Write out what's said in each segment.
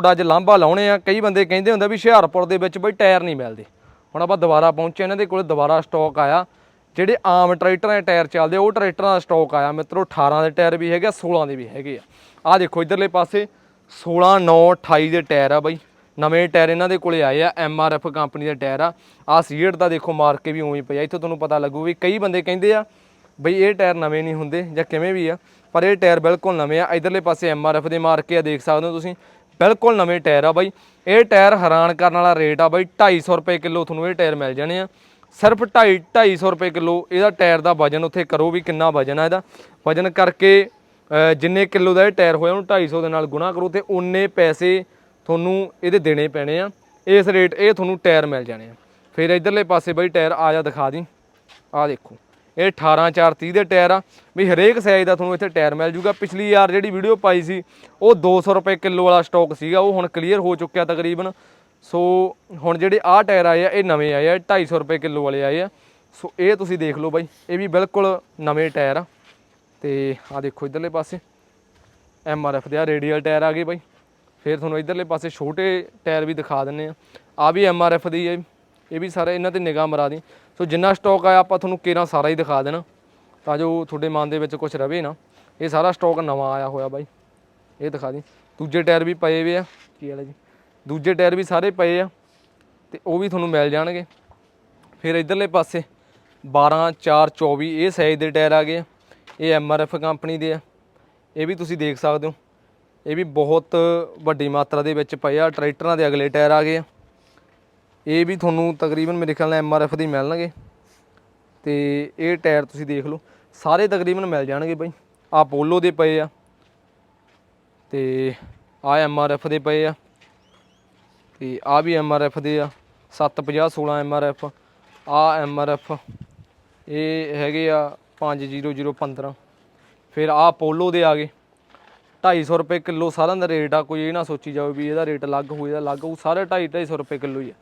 ਥੋੜਾ ਅੱਜ ਲਾਂਭਾ ਲਾਉਣੇ ਆ। ਕਈ ਬੰਦੇ ਕਹਿੰਦੇ ਹੁੰਦੇ ਵੀ ਹੁਸ਼ਿਆਰਪੁਰ ਦੇ ਵਿੱਚ ਬਈ ਟਾਇਰ ਨਹੀਂ ਮਿਲਦੇ। ਹੁਣ ਆਪਾਂ ਦੁਬਾਰਾ ਪਹੁੰਚੇ ਇਹਨਾਂ ਦੇ ਕੋਲ ਦੁਬਾਰਾ ਸਟਾਕ ਆਇਆ। ਜਿਹੜੇ ਆਮ ਟਰੈਕਟਰਾਂ ਦੇ ਟਾਇਰ ਚੱਲਦੇ ਆ, ਉਹ ਟਰੈਕਟਰਾਂ ਦਾ ਸਟਾਕ ਆਇਆ। ਮਿੱਤਰੋ 18 ਦੇ ਟਾਇਰ ਵੀ ਹੈਗੇ ਆ 16 ਦੇ ਵੀ ਹੈਗੇ ਆ। ਆਹ ਦੇਖੋ ਇਧਰਲੇ ਪਾਸੇ 16 9 28 ਦੇ ਟਾਇਰ ਆ ਬਾਈ। ਨਵੇਂ ਟਾਇਰ ਇਹਨਾਂ ਦੇ ਕੋਲੇ ਆਏ ਆ ਐਫ ਕੰਪਨੀ ਦੇ ਟਾਇਰ ਆ। ਆ ਸੀਟ ਦਾ ਦੇਖੋ ਮਾਰ ਕੇ ਵੀ ਉਵੇਂ ਪਿਆ। ਇੱਥੇ ਤੁਹਾਨੂੰ ਪਤਾ ਲੱਗੂ ਵੀ ਕਈ ਬੰਦੇ ਕਹਿੰਦੇ ਆ ਬਈ ਇਹ ਟਾਇਰ ਨਵੇਂ ਨਹੀਂ ਹੁੰਦੇ ਜਾਂ ਕਿਵੇਂ ਵੀ ਆ ਪਰ ਇਹ ਟਾਇਰ ਬਿਲਕੁਲ ਨਵੇਂ ਆ। ਇਧਰਲੇ ਪਾਸੇ ਐਫ ਦੇ ਮਾਰ ਕੇ ਆ ਦੇਖ ਸਕਦੇ ਹੋ ਤੁਸੀਂ। ਬਿਲਕੁਲ ਨਵੇਂ ਟਾਇਰ ਆ ਬਾਈ। ਇਹ ਟਾਇਰ ਹੈਰਾਨ ਕਰਨ ਵਾਲਾ ਰੇਟ ਆ ਬਾਈ 250 ਰੁਪਏ ਕਿਲੋ ਤੁਹਾਨੂੰ ਇਹ ਟਾਇਰ ਮਿਲ ਜਾਣੇ ਆ। ਸਿਰਫ 2.5 250 ਰੁਪਏ ਕਿਲੋ ਇਹਦਾ ਟਾਇਰ ਦਾ ਵਜਨ ਉੱਥੇ ਕਰੋ ਵੀ ਕਿੰਨਾ ਵਜਨ ਆ ਇਹਦਾ। ਵਜਨ ਕਰਕੇ ਜਿੰਨੇ ਕਿਲੋ ਦਾ ਇਹ ਟਾਇਰ ਹੋਇਆ ਉਹਨੂੰ 250 ਦੇ ਨਾਲ ਗੁਣਾ ਕਰੋ ਤੇ ਉਨੇ ਪੈਸੇ ਤੁਹਾਨੂੰ ਇਹਦੇ ਦੇਣੇ ਪੈਣੇ ਆ। ਇਸ ਰੇਟ ਇਹ ਤੁਹਾਨੂੰ ਟਾਇਰ ਮਿਲ ਜਾਣੇ ਆ। ਫਿਰ ਇਧਰਲੇ ਪਾਸੇ ਬਾਈ ਟਾਇਰ ਆ ਜਾ ਦਿਖਾ ਦੀ। ਆ ਦੇਖੋ। ਇਹ 18 430 ਦੇ ਟਾਇਰ ਆ। ਵੀ ਹਰੇਕ ਸਾਈਜ਼ ਦਾ ਤੁਹਾਨੂੰ ਇੱਥੇ ਟਾਇਰ ਮਿਲ ਜੂਗਾ। ਪਿਛਲੀ ਯਾਰ ਜਿਹੜੀ ਵੀਡੀਓ ਪਾਈ ਸੀ, ਉਹ 200 ਰੁਪਏ ਕਿਲੋ ਵਾਲਾ ਸਟਾਕ ਸੀਗਾ। ਉਹ ਹੁਣ ਕਲੀਅਰ ਹੋ ਚੁੱਕਿਆ ਤਕਰੀਬਨ। ਸੋ ਹੁਣ ਜਿਹੜੇ ਆਹ ਟਾਇਰ ਆਏ ਆ, ਇਹ ਨਵੇਂ ਆਏ ਆ 250 ਰੁਪਏ ਕਿਲੋ ਵਾਲੇ ਆਏ ਆ। ਸੋ ਇਹ ਤੁਸੀਂ ਦੇਖ ਲਓ ਬਾਈ, ਇਹ ਵੀ ਬਿਲਕੁਲ ਨਵੇਂ ਟਾਇਰ ਆ। ਤੇ ਆ ਦੇਖੋ ਇਧਰਲੇ ਪਾਸੇ ਐਫ ਦੇ ਆ ਰੇਡੀਅਲ ਟਾਇਰ ਆ ਗਏ ਬਾਈ। ਫਿਰ ਤੁਹਾਨੂੰ ਇਧਰਲੇ ਪਾਸੇ ਛੋਟੇ ਟਾਇਰ ਵੀ ਦਿਖਾ ਦਿੰਨੇ ਆ। ਆ ਵੀ ਐਫ ਦੀ ਹੈ ਇਹ ਵੀ ਸਾਰੇ ਇਹਨਾਂ ਤੇ ਨਿਗਾਹ ਮਰਾ ਦੀ ਸੋ ਜਿੰਨਾ ਸਟਾਕ ਆਇਆ, ਆਪਾਂ ਤੁਹਾਨੂੰ ਕੇਰਾਂ ਸਾਰਾ ਹੀ ਦਿਖਾ ਦੇਣਾ, ਤਾਂ ਜੋ ਤੁਹਾਡੇ ਮਨ ਦੇ ਵਿੱਚ ਕੁਝ ਰਵੇ ਨਾ। ਇਹ ਸਾਰਾ ਸਟਾਕ ਨਵਾਂ ਆਇਆ ਹੋਇਆ ਬਾਈ। ਇਹ ਦਿਖਾ ਦੀ। ਦੂਜੇ ਟਾਇਰ ਵੀ ਪਏ ਵੇ ਆ। ਕੀ ਵਾਲਾ ਜੀ? ਦੂਜੇ ਟਾਇਰ ਵੀ ਸਾਰੇ ਪਏ ਆ, ਤੇ ਉਹ ਵੀ ਤੁਹਾਨੂੰ ਮਿਲ ਜਾਣਗੇ। ਫਿਰ ਇਧਰਲੇ ਪਾਸੇ 12 4 24 ਇਹ ਸਾਈਜ਼ ਦੇ ਟਾਇਰ ਆ ਗਏ ਆ। ਇਹ ਐਫ ਕੰਪਨੀ ਦੇ ਆ। ਇਹ ਵੀ ਤੁਸੀਂ ਦੇਖ ਸਕਦੇ ਹੋ। ਇਹ ਵੀ ਬਹੁਤ ਵੱਡੀ ਮਾਤਰਾ ਦੇ ਵਿੱਚ ਪਏ ਆ। ਟਰੈਕਟਰਾਂ ਦੇ ਅਗਲੇ ਟਾਇਰ ਆ ਗਏ ਆ। ਇਹ ਵੀ ਤੁਹਾਨੂੰ ਤਕਰੀਬਨ ਮੇਰੇ ਖਿਆਲ ਨਾਲ ਐਫ ਦੇ ਮਿਲਣਗੇ। ਤੇ ਇਹ ਟਾਇਰ ਤੁਸੀਂ ਦੇਖ ਲਓ, ਸਾਰੇ ਤਕਰੀਬਨ ਮਿਲ ਜਾਣਗੇ ਬਾਈ। ਆ ਪੋਲੋ ਦੇ ਪਏ ਆ। ਤੇ ਆ ਐਫ ਦੇ ਪਏ ਆ। ਤੇ ਆ ਵੀ ਐਫ ਦੇ ਆ। 750 16 ਐਫ ਆ ਐਫ ਇਹ ਹੈਗੇ ਆ 50015 ਫਿਰ ਆ ਪੋਲੋ ਦੇ ਆ ਗਏ। 250 ਰੁਪਏ ਕਿਲੋ ਸਾਰਿਆਂ ਦਾ ਰੇਟ ਆ। ਕੋਈ ਇਹ ਨਾ ਸੋਚੀ ਜਾਵੇ ਵੀ ਇਹਦਾ ਰੇਟ ਅਲੱਗ ਹੋਊ ਇਹਦਾ ਅਲੱਗ ਹੋਊ। ਸਾਰੇ 2.5 250 ਰੁਪਏ ਕਿਲੋ ਹੀ ਆ।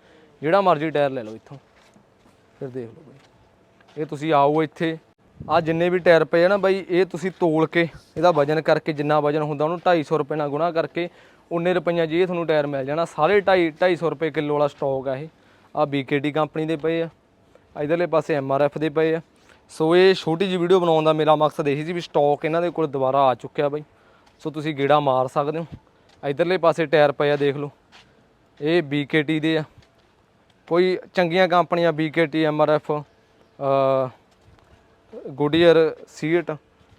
ਜਿਹੜਾ ਮਰਜ਼ੀ ਟਾਇਰ ਲੈ ਲਓ ਇੱਥੋਂ। ਫਿਰ ਦੇਖ ਲਓ ਬਾਈ। ਇਹ ਤੁਸੀਂ ਆਓ ਇੱਥੇ। ਆ ਜਿੰਨੇ ਵੀ ਟਾਇਰ ਪਏ ਆ ਨਾ ਬਾਈ, ਇਹ ਤੁਸੀਂ ਤੋਲ ਕੇ ਇਹਦਾ ਵਜਨ ਕਰਕੇ ਜਿੰਨਾ ਵਜਨ ਹੁੰਦਾ ਉਹਨੂੰ 250 ਰੁਪਏ ਨਾਲ ਗੁਣਾ ਕਰਕੇ ਉਨੇ ਰੁਪਈਆਂ 'ਚ ਇਹ ਤੁਹਾਨੂੰ ਟਾਇਰ ਮਿਲ ਜਾਣਾ। ਸਾਰੇ 2.5 250 ਰੁਪਏ ਕਿਲੋ ਵਾਲਾ ਸਟਾਕ ਆ ਇਹ। ਆ BKT ਕੰਪਨੀ ਦੇ ਪਏ ਆ। ਇਧਰਲੇ ਪਾਸੇ MRF ਦੇ ਪਏ ਆ। ਸੋ ਇਹ ਛੋਟੀ ਜਿਹੀ ਵੀਡੀਓ ਬਣਾਉਣ ਦਾ ਮੇਰਾ ਮਕਸਦ ਇਹੀ ਸੀ ਵੀ ਸਟਾਕ ਇਹਨਾਂ ਦੇ ਕੋਲ ਦੁਬਾਰਾ ਆ ਚੁੱਕਿਆ ਬਾਈ। ਸੋ ਤੁਸੀਂ ਗੇੜਾ ਮਾਰ ਸਕਦੇ ਹੋ। ਇਧਰਲੇ ਪਾਸੇ ਟਾਇਰ ਪਏ ਆ, ਦੇਖ ਲਓ। ਇਹ BKT ਦੇ ਆ। ਕੋਈ ਚੰਗੀਆਂ ਕੰਪਨੀਆਂ BKT MRF ਅ ਗੁਡੀਅਰ ਸੀਟ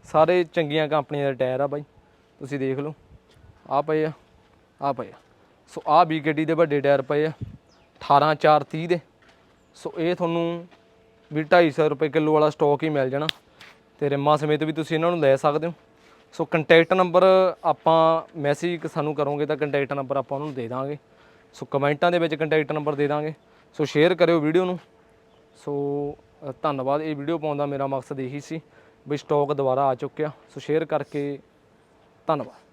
ਸਾਰੇ ਚੰਗੀਆਂ ਕੰਪਨੀਆਂ ਦੇ ਟਾਇਰ ਆ ਬਾਈ। ਤੁਸੀਂ ਦੇਖ ਲਓ। ਆ ਪਏ ਆ ਆ ਪਏ ਆ। ਸੋ ਆ BKT ਦੇ ਵੱਡੇ ਟਾਇਰ ਪਏ ਆ 18 430 ਦੇ। ਸੋ ਇਹ ਤੁਹਾਨੂੰ ਵੀ 250 ਰੁਪਏ ਕਿਲੋ ਵਾਲਾ ਸਟਾਕ ਹੀ ਮਿਲ ਜਾਣਾ। ਤੇ ਰਿਮਾਂ ਸਮੇਤ ਵੀ ਤੁਸੀਂ ਇਹਨਾਂ ਨੂੰ ਲੈ ਸਕਦੇ ਹੋ। ਸੋ ਕੰਟੈਕਟ ਨੰਬਰ ਆਪਾਂ ਮੈਸੇਜ ਸਾਨੂੰ ਕਰੋਗੇ ਤਾਂ ਕੰਟੈਕਟ ਨੰਬਰ ਆਪਾਂ ਉਹਨੂੰ ਦੇ ਦਾਂਗੇ। ਸੋ ਕਮੈਂਟਾਂ ਦੇ ਵਿੱਚ ਕੰਟੈਕਟ ਨੰਬਰ ਦੇ ਦਾਂਗੇ। ਸੋ ਸ਼ੇਅਰ ਕਰਿਓ ਵੀਡੀਓ ਨੂੰ। ਸੋ ਧੰਨਵਾਦ। ਇਹ ਵੀਡੀਓ ਪਾਉਣ ਦਾ ਮੇਰਾ ਮਕਸਦ ਇਹੀ ਸੀ ਵੀ ਸਟਾਕ ਦੁਬਾਰਾ ਆ ਚੁੱਕਿਆ। ਸੋ ਸ਼ੇਅਰ ਕਰਕੇ ਧੰਨਵਾਦ।